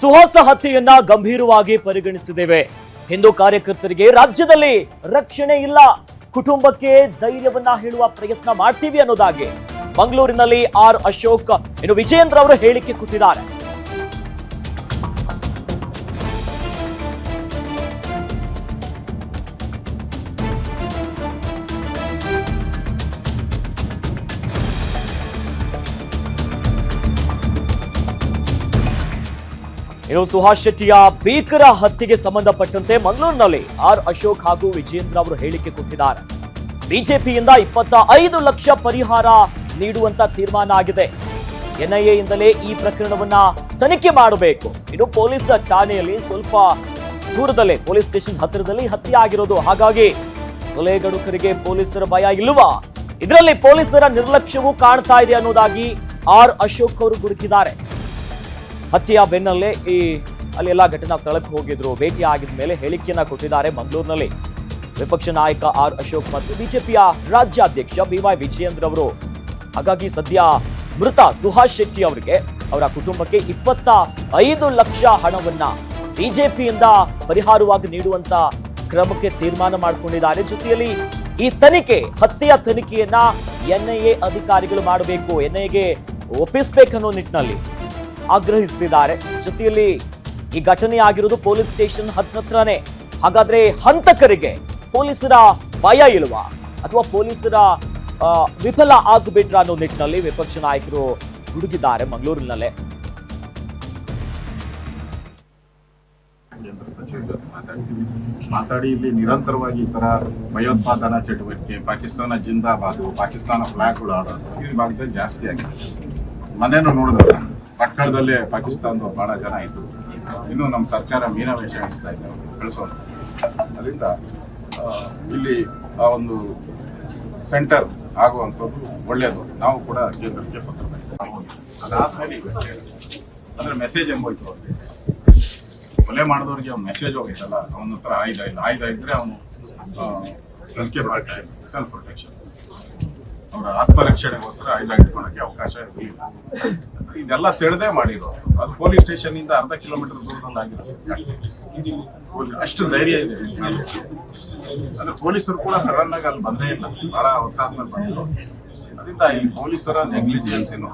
ಸುಹಾಸ ಹತ್ಯೆಯನ್ನ ಗಂಭೀರವಾಗಿ ಪರಿಗಣಿಸಿದ್ದೇವೆ. ಹಿಂದೂ ಕಾರ್ಯಕರ್ತರಿಗೆ ರಾಜ್ಯದಲ್ಲಿ ರಕ್ಷಣೆ ಇಲ್ಲ. ಕುಟುಂಬಕ್ಕೆ ಧೈರ್ಯವನ್ನ ಹೇಳುವ ಪ್ರಯತ್ನ ಮಾಡ್ತೀವಿ ಅನ್ನೋದಾಗಿ. ಮಂಗಳೂರಿನಲ್ಲಿ ಆರ್ ಅಶೋಕ್, ಇನ್ನು ವಿಜಯೇಂದ್ರ ಅವರು ಹೇಳಿಕೆ ಕೊಟ್ಟಿದ್ದಾರೆ. ಇನ್ನು ಸುಹಾಸ್ ಶೆಟ್ಟಿಯ ಭೀಕರ ಹತ್ಯೆಗೆ ಸಂಬಂಧಪಟ್ಟಂತೆ ಮಂಗಳೂರಿನಲ್ಲಿ ಆರ್ ಅಶೋಕ್ ಹಾಗೂ ವಿಜೇಂದ್ರ ಅವರು ಹೇಳಿಕೆ ಕೊಟ್ಟಿದ್ದಾರೆ. ಬಿಜೆಪಿಯಿಂದ ಇಪ್ಪತ್ತ ಐದು ಲಕ್ಷ ಪರಿಹಾರ ನೀಡುವಂತ ತೀರ್ಮಾನ ಆಗಿದೆ. ಎನ್ಐಎಯಿಂದಲೇ ಈ ಪ್ರಕರಣವನ್ನ ತನಿಖೆ ಮಾಡಬೇಕು. ಇನ್ನು ಪೊಲೀಸ್ ಠಾಣೆಯಲ್ಲಿ ಸ್ವಲ್ಪ ದೂರದಲ್ಲೇ, ಪೊಲೀಸ್ ಸ್ಟೇಷನ್ ಹತ್ತಿರದಲ್ಲಿ ಹತ್ಯೆ ಆಗಿರೋದು ಹಾಗಾಗಿ ಕೊಲೆಗಡುಕರಿಗೆ ಪೊಲೀಸರ ಭಯ ಇಲ್ಲುವ. ಇದರಲ್ಲಿ ಪೊಲೀಸರ ನಿರ್ಲಕ್ಷ್ಯವೂ ಕಾಣ್ತಾ ಇದೆ ಅನ್ನೋದಾಗಿ ಆರ್ ಅಶೋಕ್ ಅವರು ಗುಡುಕಿದ್ದಾರೆ ಹತ್ಯೆಯ ಬೆನ್ನಲ್ಲೇ ಈ ಅಲ್ಲೆಲ್ಲ ಘಟನಾ ಸ್ಥಳಕ್ಕೆ ಹೋಗಿದ್ರು. ಭೇಟಿ ಆಗಿದ ಮೇಲೆ ಹೇಳಿಕೆಯನ್ನ ಕೊಟ್ಟಿದ್ದಾರೆ ಮಂಗಳೂರಿನಲ್ಲಿ. ವಿಪಕ್ಷ ನಾಯಕ ಆರ್ ಅಶೋಕ್ ಮತ್ತು ಬಿಜೆಪಿಯ ರಾಜ್ಯಾಧ್ಯಕ್ಷ ಬಿ ವೈ ವಿಜಯೇಂದ್ರ ಅವರು. ಹಾಗಾಗಿ ಸದ್ಯ ಮೃತ ಸುಹಾಸ್ ಶೆಟ್ಟಿ ಅವರಿಗೆ ಅವರ ಕುಟುಂಬಕ್ಕೆ ಇಪ್ಪತ್ತ ಐದು ಲಕ್ಷ ಹಣವನ್ನ ಬಿಜೆಪಿಯಿಂದ ಪರಿಹಾರವಾಗಿ ನೀಡುವಂತ ಕ್ರಮಕ್ಕೆ ತೀರ್ಮಾನ ಮಾಡಿಕೊಂಡಿದ್ದಾರೆ. ಜೊತೆಯಲ್ಲಿ ಈ ತನಿಖೆ, ಹತ್ಯೆಯ ತನಿಖೆಯನ್ನ ಎನ್ಐಎ ಅಧಿಕಾರಿಗಳು ಮಾಡಬೇಕು. ಎನ್ಐಎಗೆ ಒಪ್ಪಿಸಬೇಕನ್ನೋ ನಿಟ್ಟಿನಲ್ಲಿ ಆಗ್ರಹಿಸುತ್ತಿದ್ದಾರೆ. ಜೊತೆಯಲ್ಲಿ ಈ ಘಟನೆ ಆಗಿರೋದು ಪೊಲೀಸ್ ಸ್ಟೇಷನ್ ಹತ್ರತ್ರನೇ ಹಾಗಾದ್ರೆ ಹಂತಕರಿಗೆ ಪೊಲೀಸರ ಭಯ ಇಲ್ವಾ? ಅಥವಾ ಪೊಲೀಸರ ವಿಫಲ ಆಗ್ಬಿಟ್ರ ಅನ್ನೋ ನಿಟ್ಟಿನಲ್ಲಿ ವಿಪಕ್ಷ ನಾಯಕರು ಹುಡುಗಿದ್ದಾರೆ ಮಂಗಳೂರಿನಲ್ಲೇ. ಮಾತಾಡಿ, ಇಲ್ಲಿ ನಿರಂತರವಾಗಿ ಈ ತರ ಭಯೋತ್ಪಾದನಾ ಚಟುವಟಿಕೆ, ಪಾಕಿಸ್ತಾನ ಜಿಂದಾಬಾದ್, ಪಾಕಿಸ್ತಾನ ಫ್ಲಾಗ್ಗಳು ಆಡೋದು ಈ ಭಾಗದಲ್ಲಿ ಜಾಸ್ತಿ ಆಗಿದೆ. ಮನೇನು ನೋಡಿದ್ರಲ್ಲ. ಪಟ್ಕಳದಲ್ಲೇ ಪಾಕಿಸ್ತಾನದ ಬಹಳ ಜನ ಇದ್ದು ಇನ್ನು ನಮ್ಮ ಸರ್ಕಾರ ಮೀನಾವೇಶ ನಡೆಸ್ತಾ ಇದೆ. ಬೆಳೆಸುವಂತ ಅದರಿಂದ ಇಲ್ಲಿ ಆ ಒಂದು ಸೆಂಟರ್ ಆಗುವಂಥದ್ದು ಒಳ್ಳೆಯದು ನಾವು ಕೂಡ ಕೇಂದ್ರಕ್ಕೆ ಪತ್ರ. ಅದಾದ್ಮೇಲೆ ಅಂದ್ರೆ ಮೆಸೇಜ್ ಎಂಬೋಯ್ತು ಅವ್ರಿಗೆ. ಕೊಲೆ ಮಾಡಿದವ್ರಿಗೆ ಅವ್ನು ಮೆಸೇಜ್ ಹೋಗೈತಲ್ಲ, ಅವನ ಹತ್ರ ಆಯ್ದ ಇಲ್ಲ. ಆಯ್ದ ಇದ್ರೆ ಅವನು ರಸ್ಕೆ ಪ್ರೊಟೆಕ್ಷನ್ ಸೆಲ್ಫ್ ಪ್ರೊಟೆಕ್ಷನ್ ಅವರ ಆತ್ಮರಕ್ಷಣೆಗೋಸ್ಕರ ಆಯುಧ ಇಟ್ಕೊಳಕ್ಕೆ ಅವಕಾಶ ಇರಲಿಲ್ಲ. ಇದೆಲ್ಲ ತಿಳಿದೇ ಮಾಡಿರೋದು ಅದು ಪೊಲೀಸ್ ಸ್ಟೇಷನ್ ಇಂದ ಅರ್ಧ ಕಿಲೋಮೀಟರ್ ದೂರದಲ್ಲಿ ಆಗಿರೋದು. ಅಷ್ಟು ಧೈರ್ಯ ಇದೆ. ಅಂದ್ರೆ ಪೊಲೀಸರು ಕೂಡ ಸಡನ್ ಆಗಿ ಅಲ್ಲಿ ಬಂದೇ ಇಲ್ಲ. ಬಹಳ ಹೊತ್ತಾದ್ಮೇಲೆ ಬಂದಿರೋ. ಅದರಿಂದ ಇಲ್ಲಿ ಪೊಲೀಸರ ನೆಗ್ಲಿಜೆನ್ಸ್ ಏನು